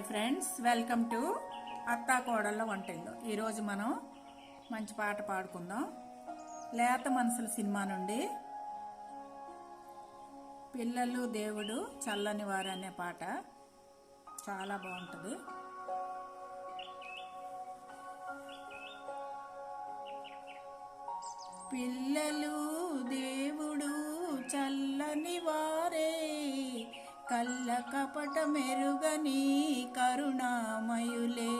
Hi friends welcome to అత్తా కోడళ్ళ వంటిల్లు. ఈరోజు మనం మంచి పాట పాడుకుందాం. లేత మనసుల సినిమా నుండి పిల్లలు దేవుడు చల్లని వారు అనే పాట చాలా బాగుంటుంది. పిల్లలు దేవుడు కళ్ళ కపట మెరుగని కరుణామయులే.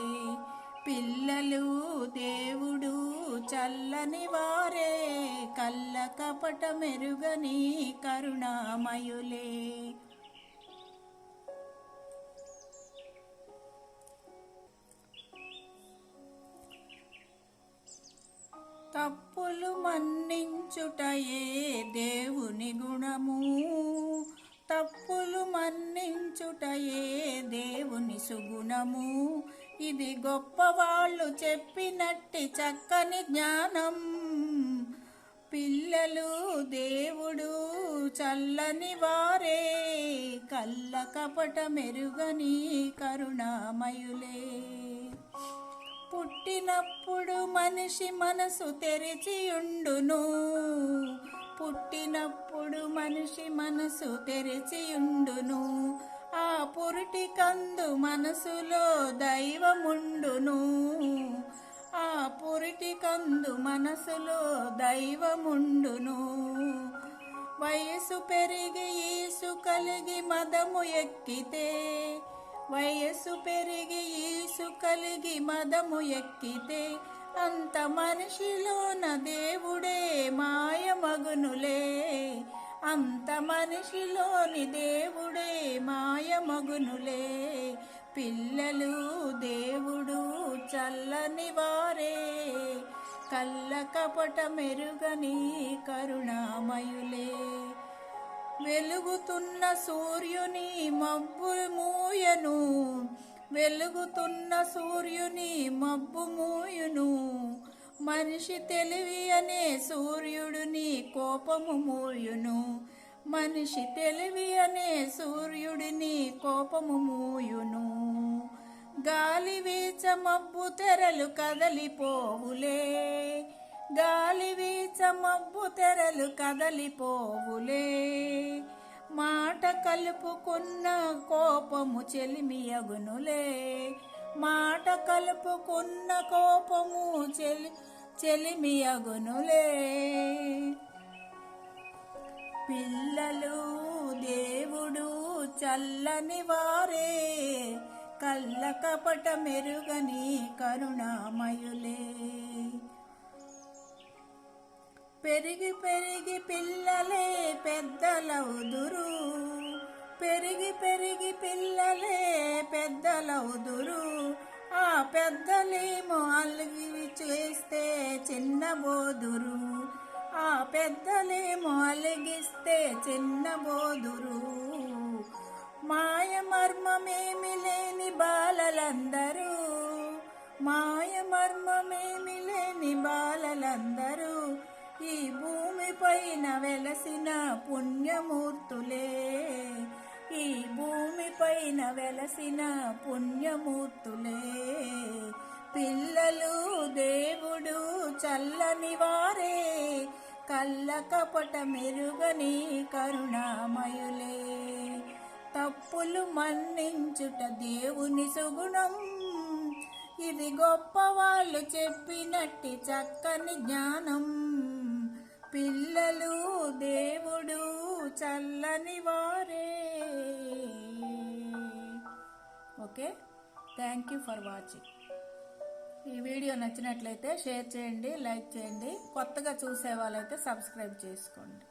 పిల్లలు దేవుడు చల్లని వారే. కళ్ళ కపట మెరుగని కరుణామయులే. తప్పులు మన్నించుటయే దేవుని గుణము. తప్పులు మన్నించుటయే దేవుని సుగుణము. ఇది గొప్పవాళ్ళు చెప్పినట్టి చక్కని జ్ఞానం. పిల్లలు దేవుడు చల్లని వారే. కళ్ళ కపట మెరుగని కరుణామయులే. పుట్టినప్పుడు మనిషి మనసు తెరిచియుండును. పుట్టినప్పుడు మనిషి మనసు తెరిచియుండును. ఆ పురిటి కందు మనసులో దైవముండును. ఆ పురిటి కందు మనసులో దైవముండును. వయసు పెరిగి ఈసు కలిగి మదము ఎక్కితే వయస్సు పెరిగి ఈసు కలిగి మదము ఎక్కితే అంత మనిషిలోన దేవుడే మాయమగునులే అంత మనిషిలోని దేవుడే మాయమగునులే పిల్లలు దేవుడు చల్లని వారే. కళ్ళ కపట మెరుగని కరుణామయులే. వెలుగుతున్న సూర్యుని మబ్బు మూయను. వెలుగుతున్న సూర్యుని మబ్బు మూయును. మనిషి తెలివి అనే సూర్యుడిని కోపము మూయును. మనిషి తెలివి అనే సూర్యుడిని కోపము మూయును. గాలి వీచ మబ్బు తెరలు కదలిపోవులే. గాలి వీచ మబ్బు తెరలు కదలిపోవులే. మాట కలుపుకున్న కోపము చెలిమియగునులే. మాట కలుపుకున్న కోపము చెలి చెలిమియగునులే. పిల్లలు దేవుడు చల్లని వారే. కళ్ళ కపట మెరుగని కరుణామయు పెరిగి పెరిగి పిల్లలే పెద్దలవుదురు. పెరిగి పెరిగి పిల్లలే పెద్దలవుదురు. ఆ పెద్దలేమో అలిగి చేస్తే చిన్నబోదురు ఆ పెద్దలేమో అలిగిస్తే చిన్నబోదురు మాయ మర్మమేమి లేని బాలలందరూ. మాయ మర్మమేమి లేని బాలలందరూ. ఈ భూమిపైన వెలసిన పుణ్యమూర్తులే. ఈ భూమిపైన వెలసిన పుణ్యమూర్తులే. పిల్లలు దేవుడు చల్లని వారే. కళ్ళ కపట మెరుగని కరుణామయులే. తప్పులు మన్నించుట దేవుని సుగుణం. ఇది గొప్ప వాళ్ళు చెప్పినట్టి చక్కని జ్ఞానం. పిల్లలు దేవుడు చల్లని వారే. Okay? Thank you for watching ఈ వీడియో నచ్చినట్లయితే షేర్ చేయండి లైక్ చేయండి. కొత్తగా చూసే వాళ్ళైతే సబ్స్క్రైబ్ చేసుకోండి.